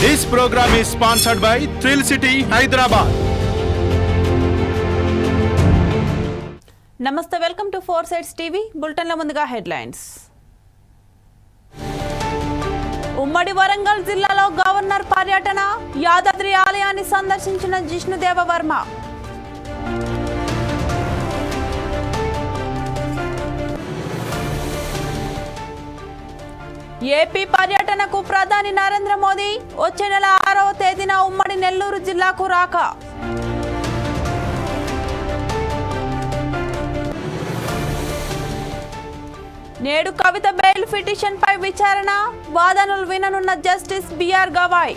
This program is sponsored by thrill city Hyderabad నమస్తే welcome to four sides TV బులెటిన్ల ముందుగా headlines ఉమ్మడి వరంగల్ జిల్లాలో governor పర్యటన యాదాద్రి ఆలయాన్ని సందర్శించిన జిష్ణుదేవ వర్మ. ఏపీ పర్యటనకు ప్రధాని నరేంద్ర మోదీ వచ్చే నెల ఆరవ తేదీన ఉమ్మడి నెల్లూరు జిల్లాకు రాక. నేడు కవిత బెయిల్ పిటిషన్ పై విచారణ వాదనలు విననున్న జస్టిస్ బిఆర్ గవాయ్.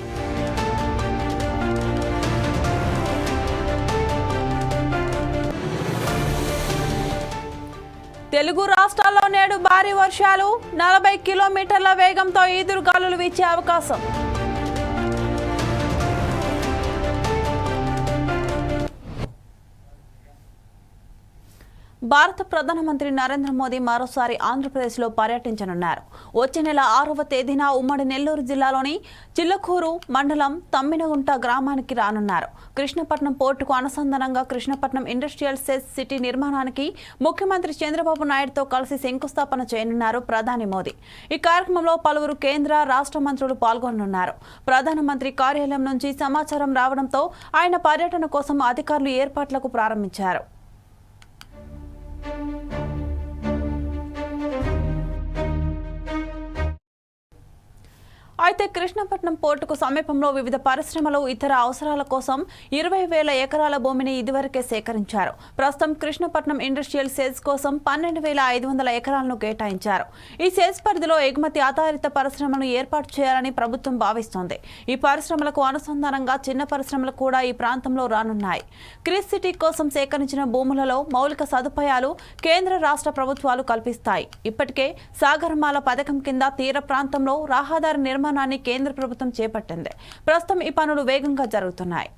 తెలుగు రాష్ట్రాల్లో నేడు భారీ వర్షాలు నలభై కిలోమీటర్ల వేగంతో ఈదురుగాలులు వీచే అవకాశం. భారత ప్రధానమంత్రి నరేంద్ర మోదీ మరోసారి ఆంధ్రప్రదేశ్లో పర్యటించనున్నారు. వచ్చే నెల ఆరవ తేదీన ఉమ్మడి నెల్లూరు జిల్లాలోని చిల్లకూరు మండలం తమ్మినగుంట గ్రామానికి రానున్నారు. కృష్ణపట్నం పోర్టుకు అనుసంధానంగా కృష్ణపట్నం ఇండస్ట్రియల్ సెస్ సిటీ నిర్మాణానికి ముఖ్యమంత్రి చంద్రబాబు నాయుడుతో కలిసి శంకుస్థాపన చేయనున్నారు ప్రధాని మోదీ. ఈ కార్యక్రమంలో పలువురు కేంద్ర రాష్ట్ర మంత్రులు పాల్గొనున్నారు ప్రధానమంత్రి కార్యాలయం నుంచి సమాచారం రావడంతో ఆయన పర్యటన కోసం అధికారులు ఏర్పాట్లకు ప్రారంభించారు. thank you అయితే కృష్ణపట్నం పోర్టుకు సమీపంలో వివిధ పరిశ్రమలు ఇతర అవసరాల కోసం ఇరవై వేల ఎకరాల భూమిని ఇదివరకే సేకరించారు. ప్రస్తుతం కృష్ణపట్నం ఇండస్ట్రియల్ సేల్స్ కోసం పన్నెండు వేల ఐదు వందల ఎకరాలను కేటాయించారు. ఈ సేల్స్ పరిధిలో ఎగుమతి ఆధారిత పరిశ్రమలను ఏర్పాటు చేయాలని ప్రభుత్వం భావిస్తోంది. ఈ పరిశ్రమలకు అనుసంధానంగా చిన్న పరిశ్రమలు కూడా ఈ ప్రాంతంలో రానున్నాయి. క్రిస్ సిటీ కోసం సేకరించిన భూములలో మౌలిక సదుపాయాలు కేంద్ర రాష్ట్ర ప్రభుత్వాలు కల్పిస్తాయి. ఇప్పటికే సాగరమాల పథకం కింద తీర ప్రాంతంలో రహదారి నిర్మాణాన్ని కేంద్ర ప్రభుత్వం చేపట్టింది. ప్రస్తుతం ఈ పనులు వేగంగా జరుగుతున్నాయి.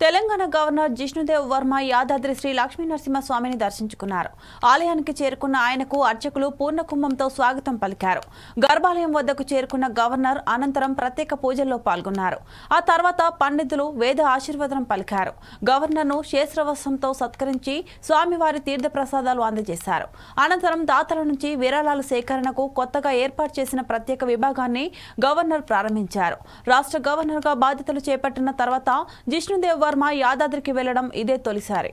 తెలంగాణ గవర్నర్ జిష్ణుదేవ్ వర్మ యాదాద్రి శ్రీ లక్ష్మీ నరసింహస్వామిని దర్శించుకున్నారు. ఆలయానికి చేరుకున్న ఆయనకు అర్చకులు పూర్ణకుంభంతో స్వాగతం పలికారు. గర్భాలయం వద్దకు చేరుకున్న గవర్నర్ అనంతరం ప్రత్యేక పూజల్లో పాల్గొన్నారు. ఆ తర్వాత పండితులు వేద ఆశీర్వదనం పలికారు. గవర్నర్ను శేషరవసంతో సత్కరించి స్వామివారి తీర్థ ప్రసాదాలు అందజేశారు. అనంతరం దాతల నుంచి విరాళాల సేకరణకు కొత్తగా ఏర్పాటు చేసిన ప్రత్యేక విభాగాన్ని గవర్నర్ ప్రారంభించారు. రాష్ట్ర గవర్నర్గా బాధ్యతలు చేపట్టిన తర్వాత జిష్ణుదేవ్ వర్మ యాదాద్రికి వెళ్ళడం ఇదే తొలిసారి.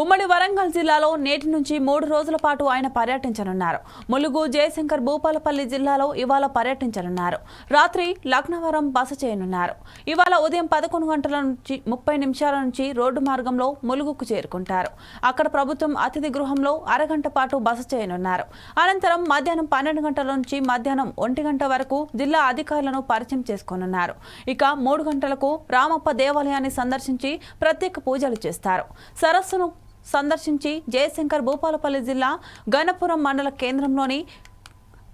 ఉమ్మడి వరంగల్ జిల్లాలో నేటి నుంచి మూడు రోజుల పాటు ఆయన పర్యటించనున్నారు. ములుగు జయశంకర్ భూపాలపల్లి జిల్లాలో ఇవాళ పర్యటించనున్నారు. రాత్రి లక్నవరం బస చేయనున్నారు. ఇవాళ ఉదయం పదకొండు గంటల నుంచి ముప్పై నిమిషాల నుంచి రోడ్డు మార్గంలో ములుగుకు చేరుకుంటారు. అక్కడ ప్రభుత్వం అతిథి గృహంలో అరగంట పాటు బస చేయనున్నారు. అనంతరం మధ్యాహ్నం పన్నెండు గంటల నుంచి మధ్యాహ్నం ఒంటి గంట వరకు జిల్లా అధికారులను పరిచయం చేసుకోనున్నారు. ఇక మూడు గంటలకు రామప్ప దేవాలయాన్ని సందర్శించి ప్రత్యేక పూజలు చేస్తారు. సరస్సును సందర్శించి జయశంకర్ భూపాలపల్లి జిల్లా గణపురం మండల కేంద్రంలోని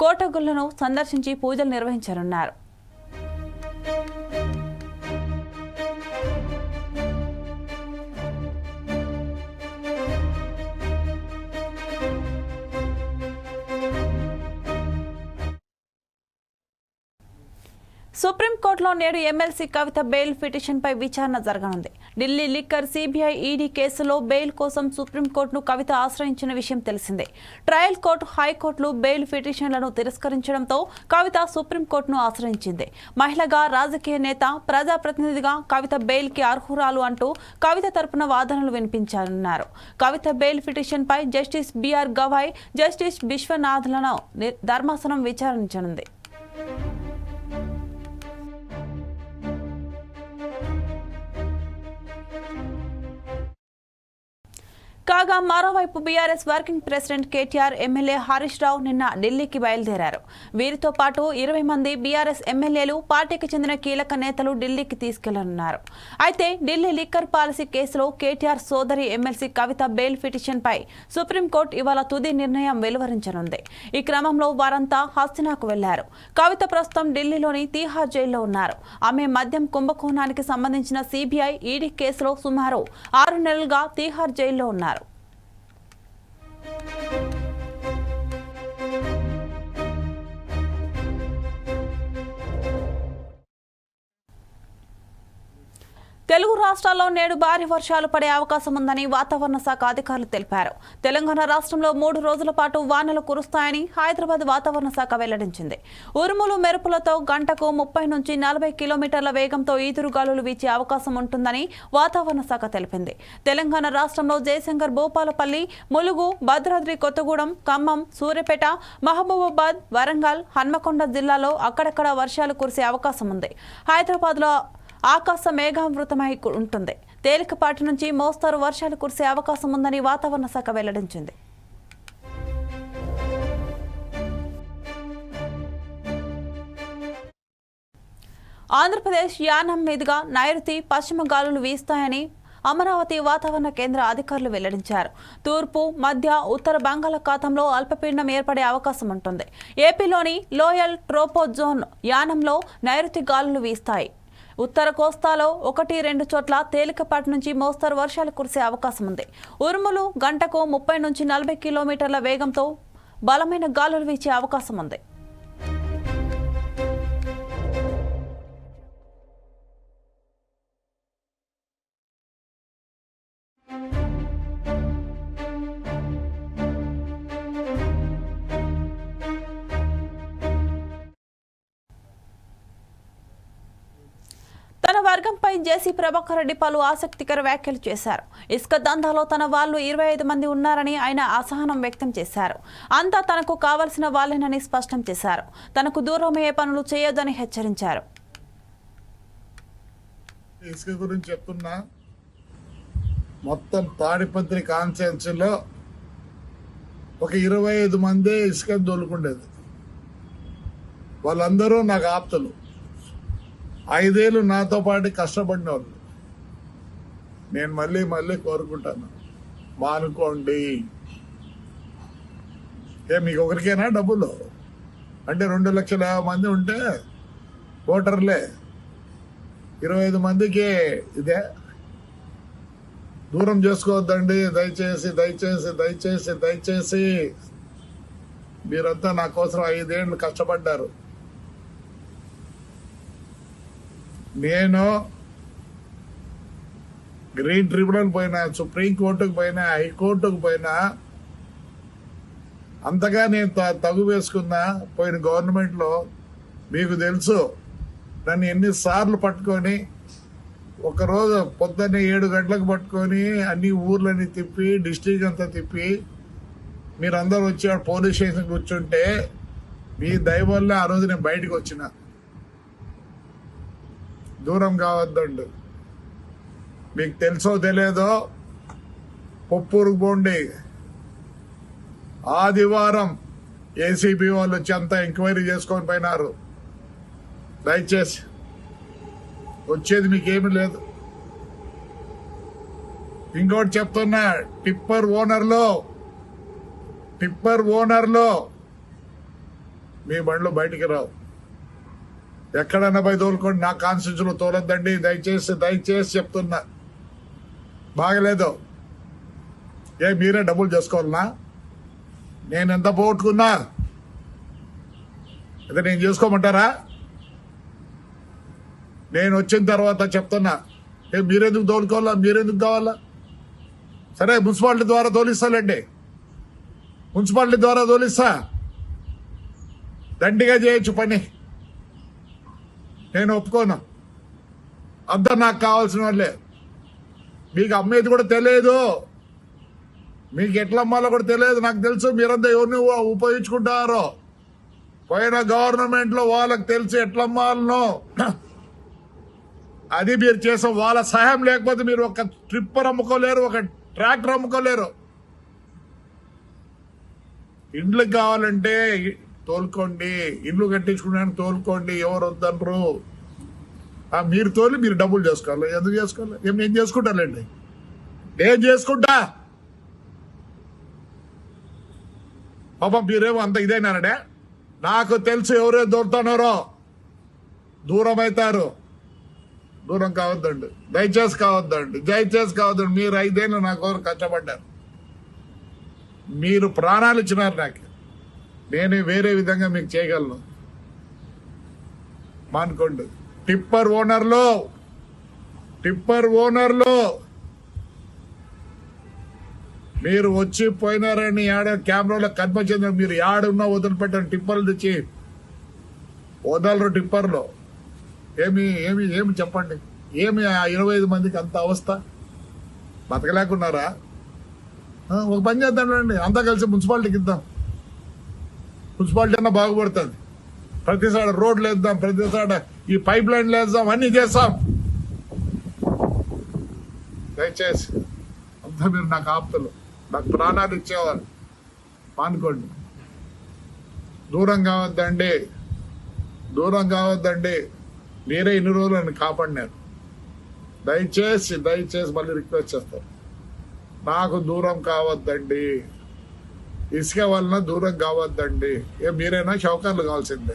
కోటగుళ్ళను సందర్శించి పూజలు నిర్వహించనున్నారు. సుప్రీంకోర్టులో నేడు ఎమ్మెల్సీ కవిత బెయిల్ పిటిషన్పై విచారణ జరగనుంది. ఢిల్లీ లిక్కర్ సిబిఐ ఈడీ కేసులో బెయిల్ కోసం సుప్రీంకోర్టును కవిత ఆశ్రయించిన విషయం తెలిసిందే. ట్రయల్ కోర్టు హైకోర్టులు బెయిల్ పిటిషన్లను తిరస్కరించడంతో కవిత సుప్రీంకోర్టును ఆశ్రయించింది. మహిళగా రాజకీయ నేత ప్రజాప్రతినిధిగా కవిత బెయిల్కి అర్హురాలు అంటూ కవిత తరపున వాదనలు వినిపించనున్నారు కవిత బెయిల్ పిటిషన్పై జస్టిస్ బిఆర్ గవాయ్ జస్టిస్ విశ్వనాథ్లను ధర్మాసనం విచారించనుంది. కాగా మరోవైపు BRS working president KTR MLA Harish Rao నిన్న ఢిల్లీకి బయలుదేరారు. వీరితో పాటు ఇరవై మంది బీఆర్ఎస్ ఎమ్మెల్యేలు పార్టీకి చెందిన కీలక నేతలు ఢిల్లీకి తీసుకెళ్ళనున్నారు. అయితే ఢిల్లీ లిక్కర్ పాలసీ కేసులో కేటీఆర్ సోదరి ఎమ్మెల్సీ కవిత బెయిల్ పిటిషన్ పై సుప్రీంకోర్టు ఇవాళ తుది నిర్ణయం వెలువరించనుంది. ఈ క్రమంలో వారంతా హస్తినాకు వెళ్ళారు. కవిత ప్రస్తుతం ఢిల్లీలోని తీహార్ జైల్లో ఉన్నారు. ఆమె మద్యం కుంభకోణానికి సంబంధించిన సిబిఐ ఈడీ కేసులో సుమారు ఆరు నెలలుగా తీహార్ జైల్లో ఉన్నారు. Música తెలుగు రాష్ట్రాల్లో నేడు భారీ వర్షాలు పడే అవకాశం ఉందని వాతావరణ శాఖ అధికారులు తెలిపారు. తెలంగాణ రాష్ట్రంలో మూడు రోజుల పాటు వానలు కురుస్తాయని హైదరాబాద్ వాతావరణ శాఖ వెల్లడించింది. ఉరుములు మెరుపులతో గంటకు ముప్పై నుంచి నలభై కిలోమీటర్ల వేగంతో ఈదురుగాలులు వీచే అవకాశం ఉంటుందని వాతావరణ శాఖ తెలిపింది. తెలంగాణ రాష్ట్రంలో జయశంకర్ భూపాలపల్లి ములుగు భద్రాద్రి కొత్తగూడెం ఖమ్మం సూర్యాపేట మహబూబాబాద్ వరంగల్ హన్మకొండ జిల్లాలో అక్కడక్కడ వర్షాలు కురిసే అవకాశం ఉంది. హైదరాబాద్లో ఆకాశం మేఘావృతమై ఉంటుంది. తేలికపాటి నుంచి మోస్తారు వర్షాలు కురిసే అవకాశం ఉందని వాతావరణ శాఖ వెల్లడించింది. ఆంధ్రప్రదేశ్ యానం మీదుగా నైరుతి పశ్చిమ గాలులు వీస్తాయని అమరావతి వాతావరణ కేంద్ర అధికారులు వెల్లడించారు. తూర్పు మధ్య ఉత్తర బంగాళాఖాతంలో అల్పపీడనం ఏర్పడే అవకాశం ఉంటుంది. ఏపీలోని లోయల్ ట్రోపో జోన్ యానంలో నైరుతి గాలులు వీస్తాయి. ఉత్తర కోస్తాలో ఒకటి రెండు చోట్ల తేలికపాటి నుంచి మోస్తరు వర్షాలు కురిసే అవకాశం ఉంది. ఉరుములు గంటకు ముప్పై నుంచి నలభై కిలోమీటర్ల వేగంతో బలమైన గాలులు వీచే అవకాశం ఉంది. వర్గంపై జేసీ ప్రభాకర్ రెడ్డి పలు ఆసక్తికర వ్యాఖ్యలు చేశారు. ఇసుక దందాలో తన వాళ్ళు ఇరవై ఐదు మంది ఉన్నారని ఆయన అసహనం వ్యక్తం చేశారు. అంతా తనకు కావలసిన వాళ్ళేనని స్పష్టం చేశారు. తనకు దూరమయ్యే పనులు చేయొద్దని హెచ్చరించారు. ఇసుక గురించి చెప్తున్నా. మొత్తం తాడిపత్రి కాన్స్టిట్యున్సీలో ఒక ఇరవై ఐదు మందే ఇసుక దొలుకుండేది వాళ్ళందరూ నాకు ఆప్తలు. ఐదేళ్ళు నాతో పాటు కష్టపడిన వాళ్ళు నేను మళ్ళీ మళ్ళీ కోరుకుంటాను. మానుకోండి. ఏ మీకు ఒకరికేనా డబ్బులు? అంటే రెండు లక్షల యాభై మంది ఉంటే ఓటర్లే. ఇరవై ఐదు మందికి ఇదే. దూరం చేసుకోవద్దండి. దయచేసి దయచేసి దయచేసి దయచేసి. మీరంతా నా కోసం ఐదేళ్ళు కష్టపడ్డారు. నేను గ్రీన్ ట్రిబ్యునల్ పోయినా సుప్రీంకోర్టుకు పోయినా హైకోర్టుకు పోయినా అంతగా నేను త- తగు వేసుకున్నా పోయిన గవర్నమెంట్లో మీకు తెలుసు నన్ను ఎన్నిసార్లు పట్టుకొని ఒకరోజు పొద్దున్నే ఏడు గంటలకు పట్టుకొని అన్ని ఊర్లని తిప్పి డిస్ట్రిక్ట్ అంతా తిప్పి మీరందరూ వచ్చి ఆడ పోలీస్ స్టేషన్ కూర్చుంటే మీ దయ వల్ల ఆ రోజు నేను బయటకు వచ్చిన. దూరం కావద్దండు. మీకు తెలుసో తెలియదో పొప్పూరుకు పోండి. ఆదివారం ఏసీబీ వాళ్ళు వచ్చి అంతా ఎంక్వైరీ చేసుకొని పోయినారు. దయచేసి వచ్చేది మీకేమీ లేదు. ఇంకోటి చెప్తున్నా టిప్పర్ ఓనర్లో టిప్పర్ ఓనర్లో మీ బండ్లు బయటికి రావు. ఎక్కడన్నా పోయి తోలుకోండి నా కాన్స్టిట్యూన్సీలో తోలొద్దండి దయచేసి దయచేసి చెప్తున్నా. బాగలేదు. ఏ మీరే డబ్బులు చేసుకోవాలనా? నేను ఎంత పోగొట్టుకున్నా? అయితే నేను చేసుకోమంటారా? నేను వచ్చిన తర్వాత చెప్తున్నా. ఏ మీరెందుకు తోలుకోవాలా? మీరెందుకు కావాలా? సరే మున్సిపాలిటీ ద్వారా తోలిస్తాలండి మున్సిపాలిటీ ద్వారా తోలిస్తా. దండిగా చేయొచ్చు పని. నేను ఒప్పుకోను. అందరు నాకు కావాల్సిన వాళ్ళే. మీకు అమ్మేది కూడా తెలియదు. మీకు ఎట్లా అమ్మాలో కూడా తెలియదు. నాకు తెలుసు మీరంతా ఎవరిని ఉపయోగించుకుంటారో. పోయిన గవర్నమెంట్లో వాళ్ళకి తెలుసు ఎట్లా అది మీరు చేసే వాళ్ళ సహాయం లేకపోతే మీరు ఒక ట్రిప్పర్ అమ్ముకోలేరు ఒక ట్రాక్టర్ అమ్ముకోలేరు ఇండ్లకు కావాలంటే తోలుకోండి ఇల్లు కట్టించుకున్నాను తోలుకోండి ఎవరు వద్దనరు మీరు తోలి మీరు డబ్బులు చేసుకోవాలి. ఎందుకు చేసుకోవాలి? ఏం నేను చేసుకుంటానండి నేను చేసుకుంటా. పాపం మీరేమో అంత ఇదేనానడే నాకు తెలుసు ఎవరే దూరుతున్నారో దూరం అవుతారు. దూరం కావద్దండి. దయచేసి కావద్దండి. దయచేసి కావద్దండి. మీరు ఐదేళ్ళు నా కోసం కష్టపడ్డారు. మీరు ప్రాణాలు ఇచ్చినారు నాకు. నేను వేరే విధంగా మీకు చేయగలను. మానుకోండి. టిప్పర్ ఓనర్లో టిప్పర్ ఓనర్లో మీరు వచ్చి పోయినారని ఆడ కెమెరాలో కనిపించింది మీరు యాడున్నా వదిలిపెట్టండి. టిప్పర్లు తెచ్చి వదలరు టిప్పర్లో. ఏమి ఏమి ఏమి చెప్పండి? ఏమి ఆ ఇరవై ఐదు మందికి అంత అవస్థ? బతకలేకున్నారా? ఒక పని చేద్దాం రండి. అంతా కలిసి మున్సిపాలిటీకి ఇద్దాం. మున్సిపాలిటీ అన్న బాగుపడుతుంది. ప్రతిసాడ రోడ్లు వేద్దాం ప్రతిసాడ ఈ పైప్ లైన్లు వేద్దాం అన్ని చేస్తాం. దయచేసి అంతా మీరు నాకు ఆప్తులు. నాకు ప్రాణాలు ఇచ్చేవారు. మానుకోండి దూరం కావద్దండి. దూరం కావద్దండి. మీరే ఇన్ని రోజులు నన్ను కాపాడినారు. దయచేసి దయచేసి మళ్ళీ రిక్వెస్ట్ చేస్తారు నాకు దూరం కావద్దండి. ఇసుక వలన దూరం కావద్దండి. ఏ మీరైనా షౌకర్లు కావాల్సిందే.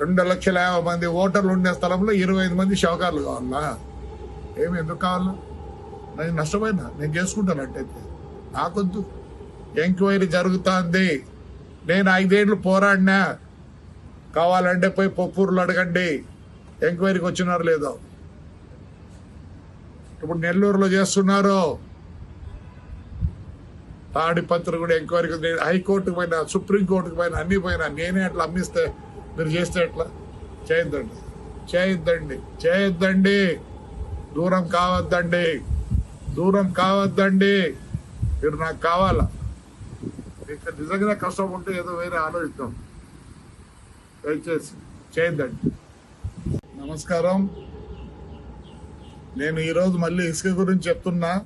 రెండు లక్షల యాభై మంది ఓటర్లు ఉండే స్థలంలో ఇరవై ఐదు మంది షౌకర్లు కావాలా? ఏమి ఎందుకు కావాలా? నేను నష్టమైనా? నేను చేసుకుంటానట్టయితే. నాకొద్దు. ఎంక్వైరీ జరుగుతుంది. నేను ఐదేళ్ళు పోరాడినా. కావాలంటే పోయి పప్పూరులు అడగండి. ఎంక్వైరీకి వచ్చినారు లేదో. ఇప్పుడు నెల్లూరులో చేస్తున్నారు. తాడిపత్రి కూడా ఎంక్వైరీకి నేను హైకోర్టుకు పోయినా సుప్రీంకోర్టుకు పోయినా అన్ని పోయినా నేనే అట్లా అమ్మిస్తే మీరు చేస్తే ఎట్లా? చేయొద్దండి. చేయొద్దండి. చేయొద్దండి. దూరం కావద్దండి. దూరం కావద్దండి. మీరు నాకు కావాలా? మీకు నిజంగా కష్టం ఉంటే ఏదో వేరే ఆలోచిద్దాం. దయచేసి చేయొద్దండి. నమస్కారం. నేను ఈరోజు మళ్ళీ ఇసుక గురించి చెప్తున్నా.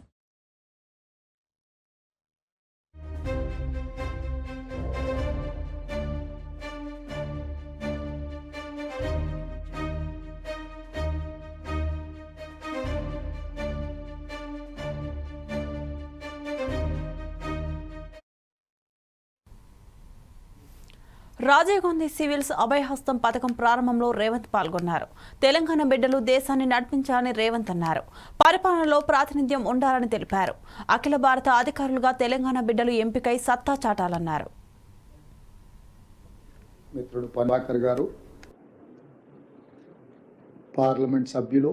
రాజీవ్ గాంధీ సివిల్స్ అభయహస్తం పథకం ప్రారంభంలో రేవంత్ పాల్గొన్నారు. తెలంగాణ బిడ్డలు దేశాన్ని నడిపించాలని రేవంత్ అన్నారు. పరిపాలనలో ప్రాతినిధ్యం ఉండాలని తెలిపారు. అఖిల భారత అధికారులుగా తెలంగాణ బిడ్డలు ఎంపికై సత్తా చాటాలన్నారు. మిత్రుడు ప్రభాకర్ గారు పార్లమెంట్ సభ్యులు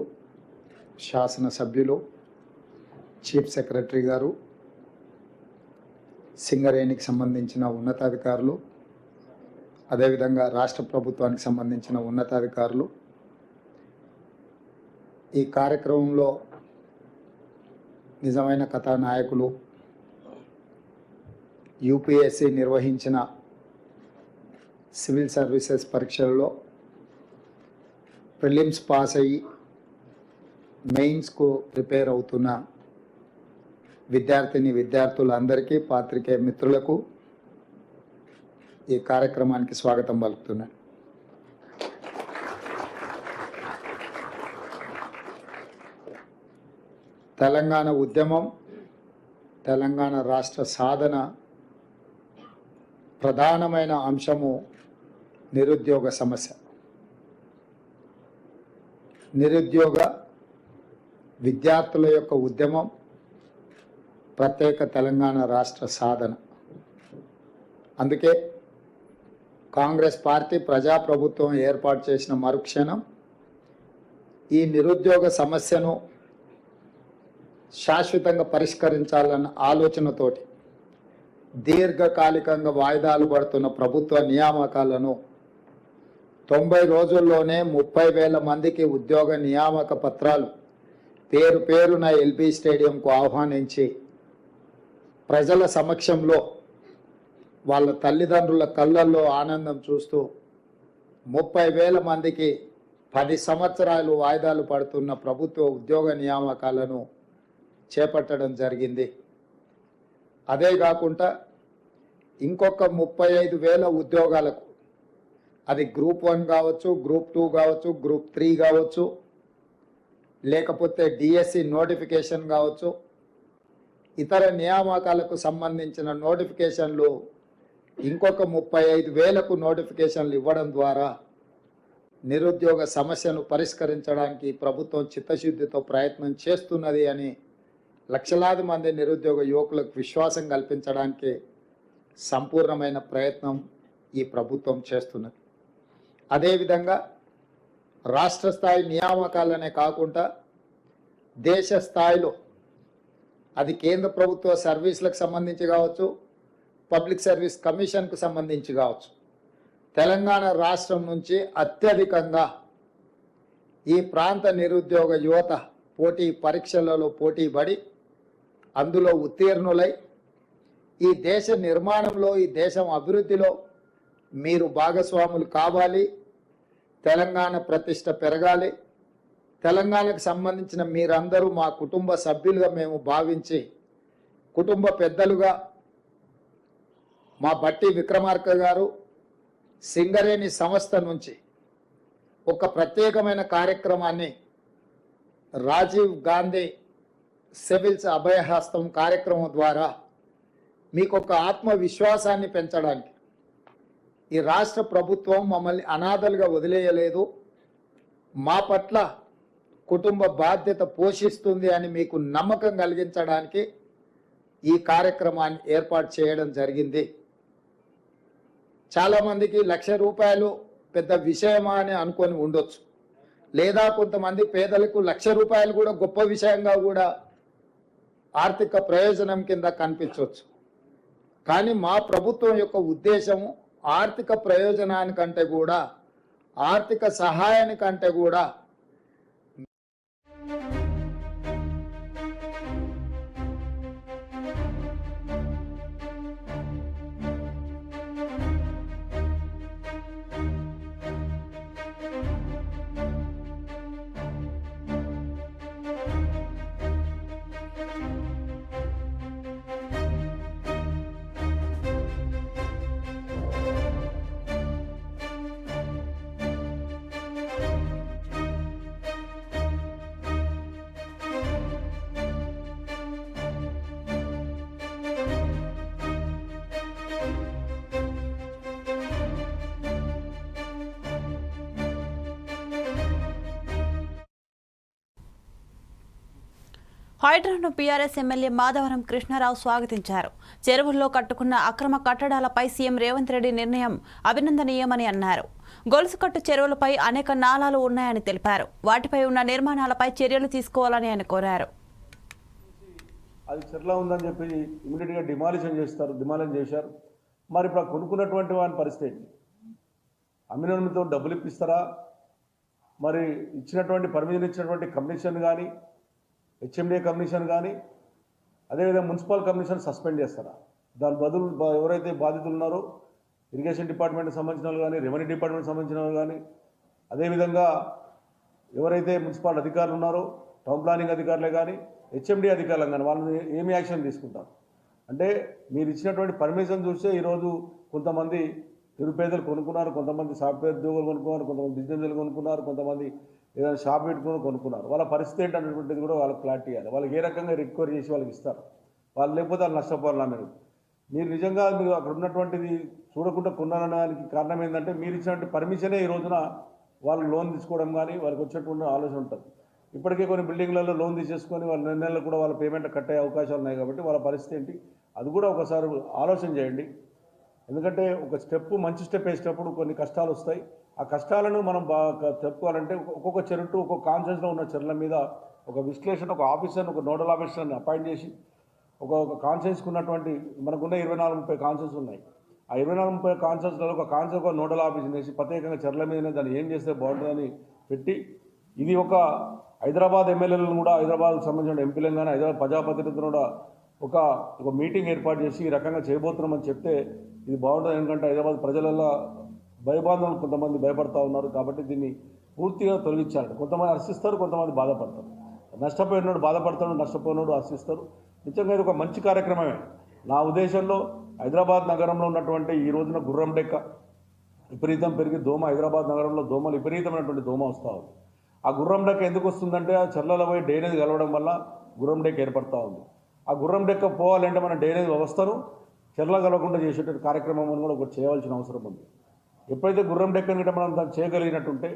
శాసన సభ్యులు చీఫ్ సెక్రటరీ గారు సింగరేణికి సంబంధించిన ఉన్నతాధికారులు అదేవిధంగా రాష్ట్ర ప్రభుత్వానికి సంబంధించిన ఉన్నతాధికారులు ఈ కార్యక్రమంలో నిజమైన కథానాయకులు యూపీఎస్సీ నిర్వహించిన సివిల్ సర్వీసెస్ పరీక్షల్లో ప్రిలిమ్స్ పాస్ అయ్యి మెయిన్స్కు ప్రిపేర్ అవుతున్న విద్యార్థిని విద్యార్థులందరికీ పాత్రికేయ మిత్రులకు ఈ కార్యక్రమానికి స్వాగతం పలుకుతున్నాను తెలంగాణ ఉద్యమం తెలంగాణ రాష్ట్ర సాధన ప్రధానమైన అంశము నిరుద్యోగ సమస్య. నిరుద్యోగ విద్యార్థుల యొక్క ఉద్యమం ప్రత్యేక తెలంగాణ రాష్ట్ర సాధన. అందుకే కాంగ్రెస్ పార్టీ ప్రజాప్రభుత్వం ఏర్పాటు చేసిన మరుక్షణం ఈ నిరుద్యోగ సమస్యను శాశ్వతంగా పరిష్కరించాలన్న ఆలోచనతోటి దీర్ఘకాలికంగా వాయిదాలు పడుతున్న ప్రభుత్వ నియామకాలను తొంభై రోజుల్లోనే ముప్పై వేల మందికి ఉద్యోగ నియామక పత్రాలు పేరు పేరున ఎల్బీ స్టేడియంకు ఆహ్వానించి ప్రజల సమక్షంలో వాళ్ళ తల్లిదండ్రుల కళ్ళల్లో ఆనందం చూస్తూ ముప్పై వేల మందికి పది సంవత్సరాలు వాయిదాలు పడుతున్న ప్రభుత్వ ఉద్యోగ నియామకాలను చేపట్టడం జరిగింది. అదే కాకుండా ఇంకొక ముప్పై ఐదు వేల ఉద్యోగాలకు అది గ్రూప్ వన్ కావచ్చు గ్రూప్ టూ కావచ్చు గ్రూప్ త్రీ కావచ్చు లేకపోతే డిఎస్సి నోటిఫికేషన్ కావచ్చు ఇతర నియామకాలకు సంబంధించిన నోటిఫికేషన్లు ఇంకొక ముప్పై ఐదు వేలకు నోటిఫికేషన్లు ఇవ్వడం ద్వారా నిరుద్యోగ సమస్యను పరిష్కరించడానికి ప్రభుత్వం చిత్తశుద్ధితో ప్రయత్నం చేస్తున్నది అని లక్షలాది మంది నిరుద్యోగ యువకులకు విశ్వాసం కల్పించడానికి సంపూర్ణమైన ప్రయత్నం ఈ ప్రభుత్వం చేస్తున్నది. అదేవిధంగా రాష్ట్ర స్థాయి నియామకాలనే కాకుండా దేశ స్థాయిలో అది కేంద్ర ప్రభుత్వ సర్వీసులకు సంబంధించి కావచ్చు పబ్లిక్ సర్వీస్ కమిషన్కు సంబంధించి కావచ్చు. తెలంగాణ రాష్ట్రం నుంచి అత్యధికంగా ఈ ప్రాంత నిరుద్యోగ యువత పోటీ పరీక్షలలో పోటీ పడి అందులో ఉత్తీర్ణులై ఈ దేశ నిర్మాణంలో ఈ దేశం అభివృద్ధిలో మీరు భాగస్వాములు కావాలి. తెలంగాణ ప్రతిష్ట పెరగాలి. తెలంగాణకు సంబంధించిన మీరందరూ మా కుటుంబ సభ్యులుగా మేము భావించి కుటుంబ పెద్దలుగా మా బట్టి విక్రమార్క గారు సింగరేణి సంస్థ నుంచి ఒక ప్రత్యేకమైన కార్యక్రమాన్ని రాజీవ్ గాంధీ సివిల్స్ అభయహస్తం కార్యక్రమం ద్వారా మీకు ఒక ఆత్మవిశ్వాసాన్ని పెంచడానికి ఈ రాష్ట్ర ప్రభుత్వం మమ్మల్ని అనాథలుగా వదిలేయలేదు. మా పట్ల కుటుంబ బాధ్యత పోషిస్తుంది అని మీకు నమ్మకం కలిగించడానికి ఈ కార్యక్రమాన్ని ఏర్పాటు చేయడం జరిగింది. చాలామందికి లక్ష రూపాయలు పెద్ద విషయమా అని అనుకొని ఉండొచ్చు. లేదా కొంతమంది పేదలకు లక్ష రూపాయలు కూడా గొప్ప విషయంగా కూడా ఆర్థిక ప్రయోజనం కింద కనిపించవచ్చు కానీ మా ప్రభుత్వం యొక్క ఉద్దేశము ఆర్థిక ప్రయోజనానికంటే కూడా ఆర్థిక సహాయానికంటే కూడా హైడ్రాను పీఆర్ఎస్ ఎమ్మెల్యే మాధవరం కృష్ణారావు స్వాగతించారు. చెరువుల్లో కట్టుకున్న అక్రమ కట్టడాలపై సీఎం రేవంత్ రెడ్డి నిర్ణయం అభినందనీయమని అన్నారు. గొలుసుకట్టు చెరువులపై అనేక నాలాలు ఉన్నాయని తెలిపారు. వాటిపై ఉన్న నిర్మాణాలపై చర్యలు తీసుకోవాలని ఆయన కోరారు. అది చెర్లా ఉందని చెప్పి ఇమీడియట్గా డిమాలిషన్ చేస్తారు డిమాలిషన్ చేశారు. మరి ఇప్పుడు ఆ కొనుక్కున్నటువంటి వాని పరిస్థితి ఏంటి? డబ్బులు ఇప్పిస్తారా? మరి ఇచ్చినటువంటి పర్మిషన్ ఇచ్చినటువంటి కమిషన్ కానీ హెచ్ఎండిఏ కమిషన్ కానీ అదేవిధంగా మున్సిపల్ కమిషన్ సస్పెండ్ చేస్తారా? దాని బదులు ఎవరైతే బాధితులు ఉన్నారో ఇరిగేషన్ డిపార్ట్మెంట్కి సంబంధించిన వాళ్ళు కానీ రెవెన్యూ డిపార్ట్మెంట్కి సంబంధించిన వాళ్ళు కానీ అదేవిధంగా ఎవరైతే మున్సిపల్ అధికారులు ఉన్నారో టౌన్ ప్లానింగ్ అధికారులే కానీ హెచ్ఎండి అధికారులు కానీ వాళ్ళని ఏమి యాక్షన్ తీసుకుంటారు? అంటే మీరు ఇచ్చినటువంటి పర్మిషన్ చూస్తే ఈరోజు కొంతమంది నిరుపేదలు కొనుక్కున్నారు కొంతమంది సాఫ్ట్వేర్ ఉద్యోగులు కొనుక్కున్నారు కొంతమంది బిజినెస్లు కొనుక్కున్నారు కొంతమంది ఏదైనా షాప్ పెట్టుకుని కొనుక్కున్నారు. వాళ్ళ పరిస్థితి ఏంటనేటువంటిది కూడా వాళ్ళకి క్లారిటీ ఇవ్వాలి. వాళ్ళకి ఏ రకంగా రికవరీ చేసి వాళ్ళకి ఇస్తారు? వాళ్ళు లేకపోతే వాళ్ళు నష్టపోవాలా మీరు మీరు నిజంగా మీరు అక్కడ ఉన్నటువంటిది చూడకుండా కొన్నారనడానికి కారణం ఏంటంటే మీరు ఇచ్చినటువంటి పర్మిషనే ఈ రోజున వాళ్ళు లోన్ తీసుకోవడం కానీ వాళ్ళకి వచ్చేటువంటి ఆలోచన ఉంటుంది. ఇప్పటికే కొన్ని బిల్డింగ్లలో లోన్ తీసేసుకొని వాళ్ళ నెల నెలలు కూడా వాళ్ళ పేమెంట్ కట్టే అవకాశాలు ఉన్నాయి కాబట్టి వాళ్ళ పరిస్థితి ఏంటి? అది కూడా ఒకసారి ఆలోచన చేయండి. ఎందుకంటే ఒక స్టెప్ మంచి స్టెప్ వేసేటప్పుడు కొన్ని కష్టాలు వస్తాయి. ఆ కష్టాలను మనం బాగా చెప్పుకోవాలంటే ఒక్కొక్క చెరుటు ఒక్కొక్క కాన్సెన్స్లో ఉన్న చెరుల మీద ఒక విశ్లేషణ ఒక ఆఫీసర్ని ఒక నోడల్ ఆఫీసర్ని అపాయింట్ చేసి ఒక ఒక కాన్సెన్స్కి ఉన్నటువంటి మనకున్న ఇరవై నాలుగు ముప్పై కాన్సెన్స్ ఉన్నాయి. ఆ ఇరవై నాలుగు ముప్పై కాన్సెన్స్లలో ఒక కాన్సెన్స్ ఒక నోడల్ ఆఫీస్ వేసి ప్రత్యేకంగా చెర్ల మీదనే దాన్ని ఏం చేస్తే బాగుంటుందని పెట్టి ఇది ఒక హైదరాబాద్ ఎమ్మెల్యేలను కూడా హైదరాబాద్కు సంబంధించిన ఎంపీలను కానీ హైదరాబాద్ ప్రజాప్రతినిధులను కూడా ఒక ఒక మీటింగ్ ఏర్పాటు చేసి ఈ రకంగా చేయబోతున్నామని చెప్తే ఇది బాగుంటుంది. ఎందుకంటే హైదరాబాద్ ప్రజలలో భయబాంధవులు కొంతమంది భయపడతా ఉన్నారు కాబట్టి దీన్ని పూర్తిగా తొలగించాలి కొంతమంది హర్షిస్తారు కొంతమంది బాధపడతారు. నష్టపోయినోడు బాధపడతాడు నష్టపోయినోడు హర్షిస్తారు. నిజంగా ఇది ఒక మంచి కార్యక్రమమే. నా ఉద్దేశంలో హైదరాబాద్ నగరంలో ఉన్నటువంటి ఈ రోజున గుర్రం డెక్క విపరీతం పెరిగి దోమ హైదరాబాద్ నగరంలో దోమలు విపరీతమైనటువంటి దోమ వస్తూ ఉంది. ఆ గుర్రం డెక్క ఎందుకు వస్తుందంటే ఆ చర్లలో పోయి డ్రైనేజ్ కలవడం వల్ల గుర్రం డెక్క ఏర్పడుతూ ఉంది. ఆ గుర్రం డెక్క పోవాలంటే మన డ్రైనేజ్ వ్యవస్థను చెర్ల కలవకుండా చేసేటువంటి కార్యక్రమం కూడా ఒకటి చేయవలసిన అవసరం ఉంది. ఎప్పుడైతే గుర్రం డెక్కని గిట్ట మనం దాన్ని చేయగలిగినట్టుంటే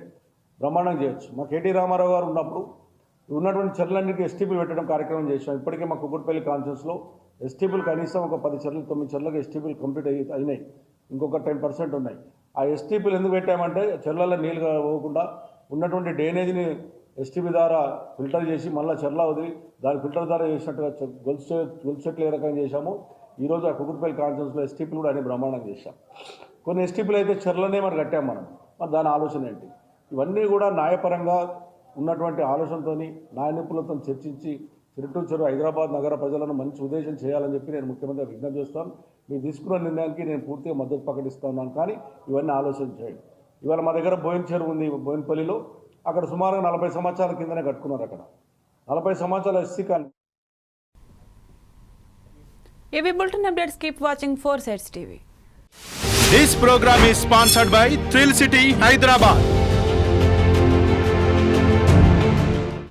బ్రహ్మాండం చేయొచ్చు. మా కేటీ రామారావు గారు ఉన్నప్పుడు ఉన్నటువంటి చర్లన్నింటికి ఎస్టీపీలు పెట్టడం కార్యక్రమం చేసాం ఇప్పటికే మా కుకుట్పల్లి కాన్షియస్లో ఎస్టీపీలు కనీసం ఒక పది చర్లు తొమ్మిది చర్లకు ఎస్టీపీలు కంప్లీట్ అయ్యి అయినాయి. ఇంకొక టెన్ పర్సెంట్ ఉన్నాయి. ఆ ఎస్టీపీలు ఎందుకు పెట్టామంటే చెర్లలో నీళ్ళు పోకుండా ఉన్నటువంటి డ్రైనేజీని ఎస్టీపీ ద్వారా ఫిల్టర్ చేసి మళ్ళీ చెర్ల వదిలి దాని ఫిల్టర్ ద్వారా చేసినట్టుగా గొలుసు గొలుసు చెట్లు ఏ రకంగా చేశాము ఈరోజు ఆ కుకుట్పల్లి కాన్షియస్లో ఎస్టీపీలు కూడా అన్ని బ్రహ్మాండం చేశాం. కొన్ని ఎస్టీపీలు అయితే చెర్లనే మరి కట్టాం మనం. మరి దాని ఆలోచన ఏంటి? ఇవన్నీ కూడా న్యాయపరంగా ఉన్నటువంటి ఆలోచనతో న్యాయ నిపుణులతో చర్చించి చిరుటూరు చెరువు హైదరాబాద్ నగర ప్రజలను మంచి ఉద్దేశం చేయాలని చెప్పి నేను ముఖ్యమంత్రి విజ్ఞప్తి చేస్తాను మీరు తీసుకున్న నిర్ణయానికి నేను పూర్తిగా మద్దతు ప్రకటిస్తున్నాను కానీ ఇవన్నీ ఆలోచన చేయండి. ఇవాళ మా దగ్గర బోయిన్ చెరువు ఉంది బోయిన్పల్లిలో. అక్కడ సుమారుగా నలభై సంవత్సరాల కిందనే కట్టుకున్నారు అక్కడ. నలభై సంవత్సరాల ఎస్సీ కాలనీ. ఇవి bulletin updates keep watching four sides TV. This program is sponsored by Thrill City, Hyderabad.